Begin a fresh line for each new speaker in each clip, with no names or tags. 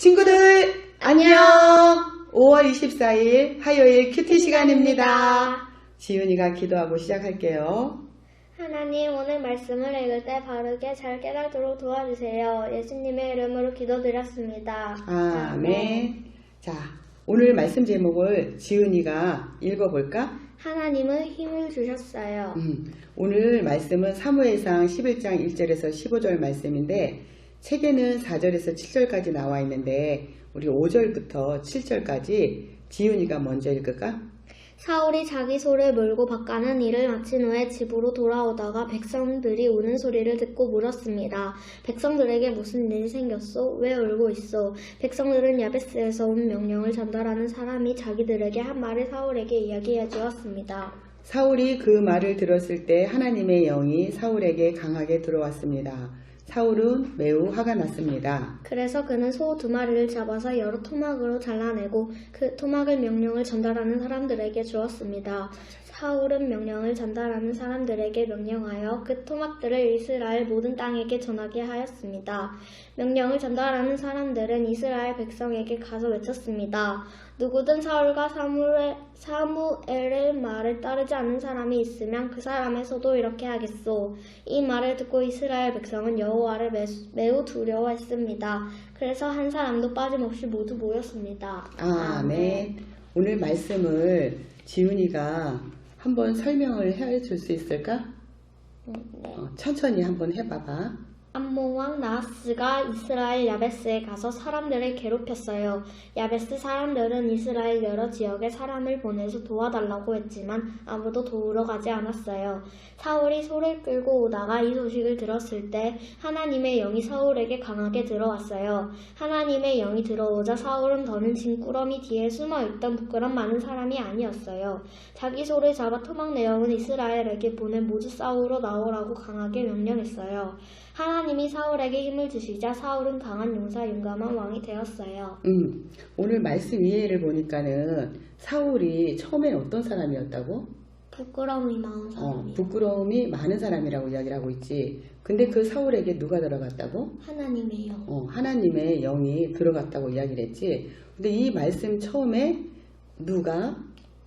친구들 안녕! 5월 24일 화요일 큐티 시간입니다. 지윤이가 기도하고 시작할게요.
하나님 오늘 말씀을 읽을 때 바르게 잘 깨닫도록 도와주세요. 예수님의 이름으로 기도드렸습니다.
아멘. 자, 오늘 말씀 제목을 지은이가 읽어볼까?
하나님은 힘을 주셨어요.
음, 오늘 말씀은 사무엘상 11장 1절에서 15절 말씀인데 책에는 4절에서 7절까지 나와 있는데 우리 5절부터 7절까지 지은이가 먼저 읽을까?
사울이 자기 소를 몰고 바가는 일을 마친 후에 집으로 돌아오다가 백성들이 우는 소리를 듣고 물었습니다. 백성들에게 무슨 일이 생겼소? 왜 울고 있어? 백성들은 야베스에서 온 명령을 전달하는 사람이 자기들에게 한 말을 사울에게 이야기해 주었습니다.
사울이 그 말을 들었을 때 하나님의 영이 사울에게 강하게 들어왔습니다. 사울은 매우 화가 났습니다.
그래서 그는 소 두 마리를 잡아서 여러 토막으로 잘라내고 그 토막을 명령을 전달하는 사람들에게 주었습니다. 사울은 명령을 전달하는 사람들에게 명령하여 그 토막들을 이스라엘 모든 땅에게 전하게 하였습니다. 명령을 전달하는 사람들은 이스라엘 백성에게 가서 외쳤습니다. 누구든 사울과 사무엘, 사무엘의 말을 따르지 않는 사람이 있으면 그 사람의 소도 이렇게 하겠소. 이 말을 듣고 이스라엘 백성은 여호와를 매- 매우 두려워했습니다. 그래서 한 사람도 빠짐없이 모두 모였습니다.
아멘. 오늘 말씀을 지훈이가 한번 설명을 해줄 수 있을까?
음, 네.
어, 천천히 한번 해봐봐.
암몬왕 나하스가 이스라엘 야베스에 가서 사람들을 괴롭혔어요. 야베스 사람들은 이스라엘 여러 지역에 사람을 보내서 도와달라고 했지만 아무도 도우러 가지 않았어요. 사울이 소를 끌고 오다가 이 소식을 들었을 때 하나님의 영이 사울에게 강하게 들어왔어요. 하나님의 영이 들어오자 사울은 더는 진꾸러미 뒤에 숨어있던 부끄럼 많은 사람이 아니었어요. 자기 소를 잡아 토막 내용은 이스라엘에게 보내 모두 싸우러 나오라고 강하게 명령했어요. 하나 님이 사울에게 힘을 주시자 사울은 강한 용사 용감한 왕이 되었어요.
음, 오늘 말씀 이해를 보니까는 사울이 처음에 어떤 사람이었다고?
부끄러움이 많은
어,
사람이요.
부끄러움이 많은 사람이라고 이야기를 하고 있지. 근데 그 사울에게 누가 들어갔다고?
하나님의 영.
어, 하나님의 영이 들어갔다고 이야기를 했지. 근데 이 말씀 처음에 누가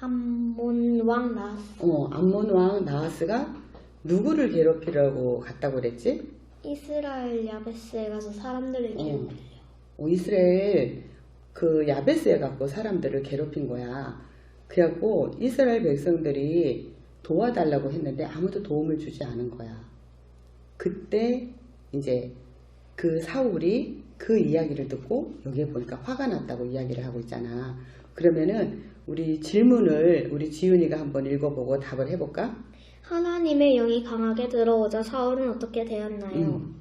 암몬 왕 나스.
어, 암몬 왕 나하스가 누구를 괴롭히려고 갔다고 그랬지?
이스라엘 야베스에 가서 사람들을
어.
괴롭혀요.
어, 이스라엘 그 야베스에 갖고 사람들을 괴롭힌 거야. 그래갖고 이스라엘 백성들이 도와달라고 했는데 아무도 도움을 주지 않은 거야. 그때 이제 그 사울이 그 이야기를 듣고 여기에 보니까 화가 났다고 이야기를 하고 있잖아. 그러면은 우리 질문을 우리 지윤이가 한번 읽어보고 답을 해볼까?
하나님의 영이 강하게 들어오자 사울은 어떻게 되었나요?
음.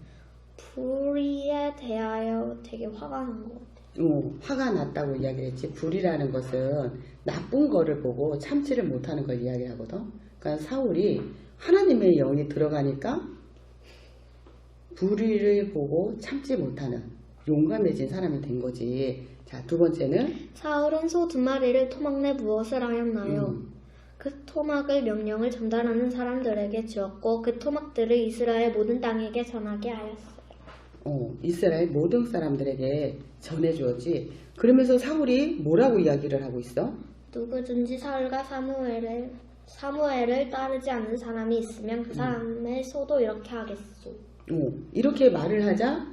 불의에 대하여 되게 화가 난 것 같아요.
어, 화가 났다고 이야기를 했지. 불이라는 것은 나쁜 거를 보고 참지를 못하는 걸 이야기하거든. 그러니까 사울이 하나님의 영이 들어가니까 불의를 보고 참지 못하는 용감해진 사람이 된 거지. 자, 두 번째는
사울은 소 두 마리를 토막 내 무엇을 하였나요?
음,
그 토막을 명령을 전달하는 사람들에게 주었고 그 토막들을 이스라엘 모든 땅에게 전하게 하였어요.
어, 이스라엘 모든 사람들에게 전해 주었지. 그러면서 사울이 뭐라고 이야기를 하고 있어?
누구든지 사울과 사무엘을 사무엘을 따르지 않는 사람이 있으면 그 사람의 소도 이렇게 하겠소.
어, 이렇게 말을 하자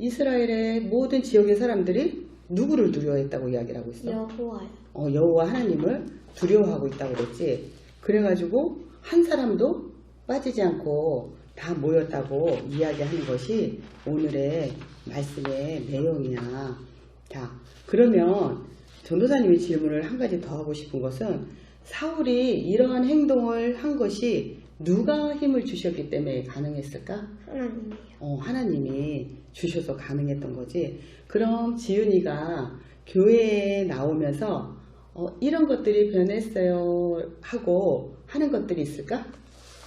이스라엘의 모든 지역의 사람들이 누구를 두려워했다고 이야기를 하고 있어?
여호와요.
어, 여호와 하나님을 두려워하고 있다고 그랬지. 그래가지고 한 사람도 빠지지 않고 다 모였다고 이야기하는 것이 오늘의 말씀의 내용이야. 자, 그러면 전도사님이 질문을 한 가지 더 하고 싶은 것은 사울이 이러한 행동을 한 것이 누가 힘을 주셨기 때문에 가능했을까?
하나님이요.
어, 하나님이 주셔서 가능했던 거지. 그럼 지윤이가 교회에 나오면서 어, 이런 것들이 변했어요 하고 하는 것들이 있을까?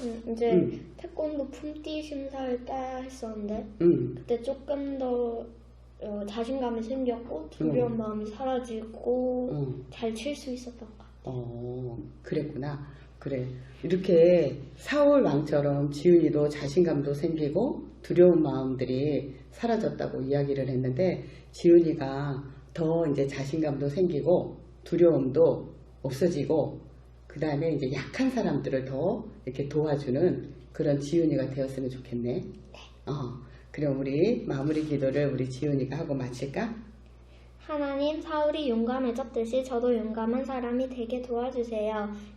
음, 이제
음.
태권도 품띠 심사를 따야 했었는데
응.
그때 조금 더 어, 자신감이 생겼고 두려운
음.
마음이 사라지고
어,
잘칠 수 있었던 것 같아요.
어, 그랬구나. 그래. 이렇게 사울 왕처럼 지은이도 자신감도 생기고 두려운 마음들이 사라졌다고 이야기를 했는데 지은이가 더 이제 자신감도 생기고 두려움도 없어지고 그 다음에 이제 약한 사람들을 더 이렇게 도와주는 그런 지은이가 되었으면 좋겠네. 어, 그럼 우리 마무리 기도를 우리 지은이가 하고 마칠까?
하나님, 사울이 용감해졌듯이 저도 용감한 사람이 되게 도와주세요.